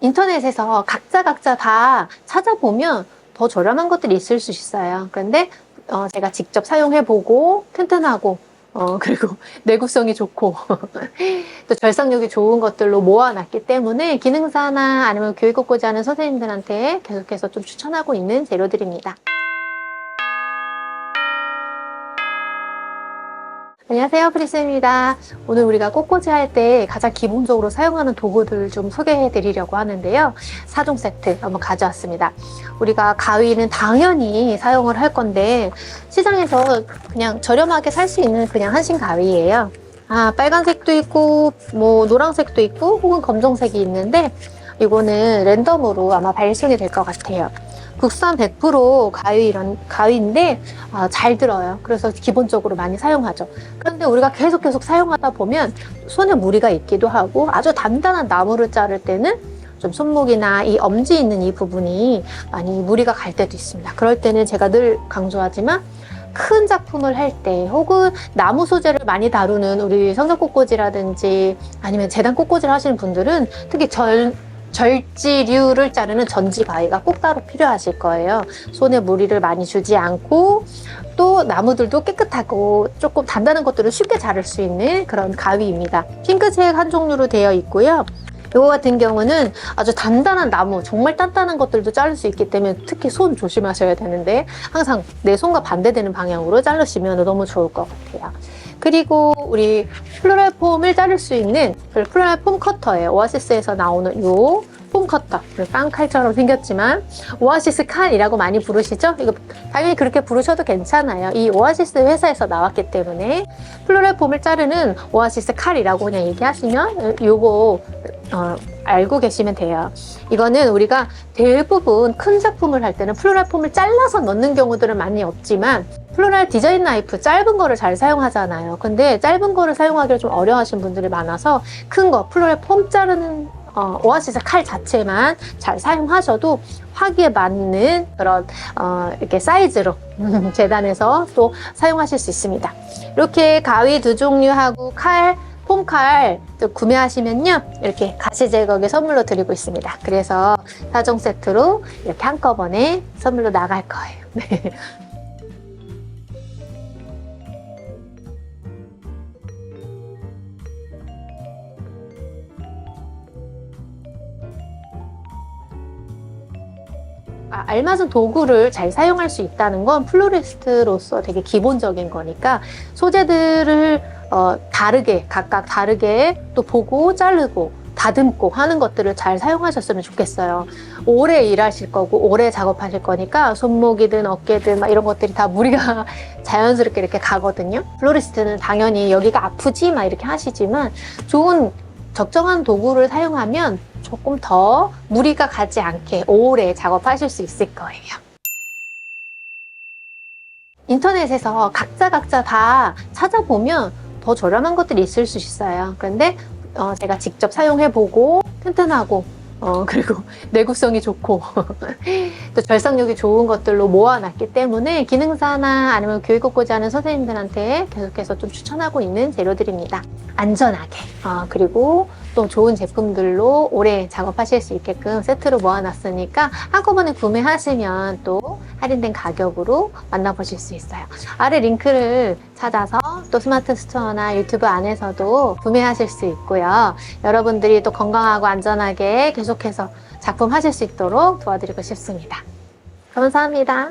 인터넷에서 각자 각자 다 찾아보면 더 저렴한 것들이 있을 수 있어요. 그런데 어, 제가 직접 사용해보고 튼튼하고 어, 그리고 내구성이 좋고 또 절삭력이 좋은 것들로 모아놨기 때문에 기능사나 아니면 교육 얻고자 하는 선생님들한테 계속해서 좀 추천하고 있는 재료들입니다. 안녕하세요 프리스입니다. 오늘 우리가 꽃꽂이 할 때 가장 기본적으로 사용하는 도구들을 좀 소개해 드리려고 하는데요. 4종 세트 한번 가져왔습니다. 우리가 가위는 당연히 사용을 할 건데 시장에서 그냥 저렴하게 살 수 있는 그냥 한신 가위예요. 아 빨간색도 있고 뭐 노란색도 있고 혹은 검정색이 있는데 이거는 랜덤으로 아마 발송이 될 것 같아요 국산 100% 가위 이런 가위인데 아, 잘 들어요. 그래서 기본적으로 많이 사용하죠. 그런데 우리가 계속 계속 사용하다 보면 손에 무리가 있기도 하고 아주 단단한 나무를 자를 때는 좀 손목이나 이 엄지 있는 이 부분이 많이 무리가 갈 때도 있습니다. 그럴 때는 제가 늘 강조하지만 큰 작품을 할 때 혹은 나무 소재를 많이 다루는 우리 성적꽃꽂이라든지 아니면 재단 꽃꽂이를 하시는 분들은 특히 절 절지류를 자르는 전지 가위가 꼭 따로 필요하실 거예요. 손에 무리를 많이 주지 않고 또 나무들도 깨끗하고 조금 단단한 것들을 쉽게 자를 수 있는 그런 가위입니다. 핑크색 한 종류로 되어 있고요. 이거 같은 경우는 아주 단단한 나무, 정말 단단한 것들도 자를 수 있기 때문에 특히 손 조심하셔야 되는데 항상 내 손과 반대되는 방향으로 자르시면 너무 좋을 것 같아요. 그리고 우리 플로랄 폼을 자를 수 있는 그 플로랄 폼 커터예요. 오아시스에서 나오는 요 폼 커터. 빵칼처럼 생겼지만 오아시스 칼이라고 많이 부르시죠? 이거 당연히 그렇게 부르셔도 괜찮아요. 이 오아시스 회사에서 나왔기 때문에 플로랄 폼을 자르는 오아시스 칼이라고 그냥 얘기하시면 요거 어, 알고 계시면 돼요. 이거는 우리가 대부분 큰 작품을 할 때는 플로랄 폼을 잘라서 넣는 경우들은 많이 없지만 플로랄 디자인 나이프 짧은 거를 잘 사용하잖아요. 근데 짧은 거를 사용하기를 좀 어려워하시는 분들이 많아서 큰 거 플로랄 폼 자르는 어, 오아시스 칼 자체만 잘 사용하셔도 화기에 맞는 그런 어, 이렇게 사이즈로 재단해서 또 사용하실 수 있습니다. 이렇게 가위 두 종류하고 칼 폼칼 또 구매하시면요 이렇게 가시 제거기 선물로 드리고 있습니다 그래서 4종 세트로 이렇게 한꺼번에 선물로 나갈 거예요 네. 아, 알맞은 도구를 잘 사용할 수 있다는 건 플로리스트로서 되게 기본적인 거니까 소재들을 어, 다르게 각각 다르게 또 보고 자르고 다듬고 하는 것들을 잘 사용하셨으면 좋겠어요. 오래 일하실 거고 오래 작업하실 거니까 손목이든 어깨든 막 이런 것들이 다 무리가 자연스럽게 이렇게 가거든요. 플로리스트는 당연히 여기가 아프지 막 이렇게 하시지만 좋은 적정한 도구를 사용하면 조금 더 무리가 가지 않게 오래 작업하실 수 있을 거예요. 인터넷에서 각자 각자 다 찾아보면 더 저렴한 것들이 있을 수 있어요. 그런데 어, 제가 직접 사용해보고 튼튼하고 어, 그리고 내구성이 좋고 또 절삭력이 좋은 것들로 모아놨기 때문에 기능사나 아니면 교육 얻고자 하는 선생님들한테 계속해서 좀 추천하고 있는 재료들입니다. 안전하게 어, 그리고 또 좋은 제품들로 오래 작업하실 수 있게끔 세트로 모아놨으니까 한꺼번에 구매하시면 또 할인된 가격으로 만나보실 수 있어요. 아래 링크를 찾아서 또 스마트 스토어나 유튜브 안에서도 구매하실 수 있고요. 여러분들이 또 건강하고 안전하게 계속해서 작품 하실 수 있도록 도와드리고 싶습니다. 감사합니다.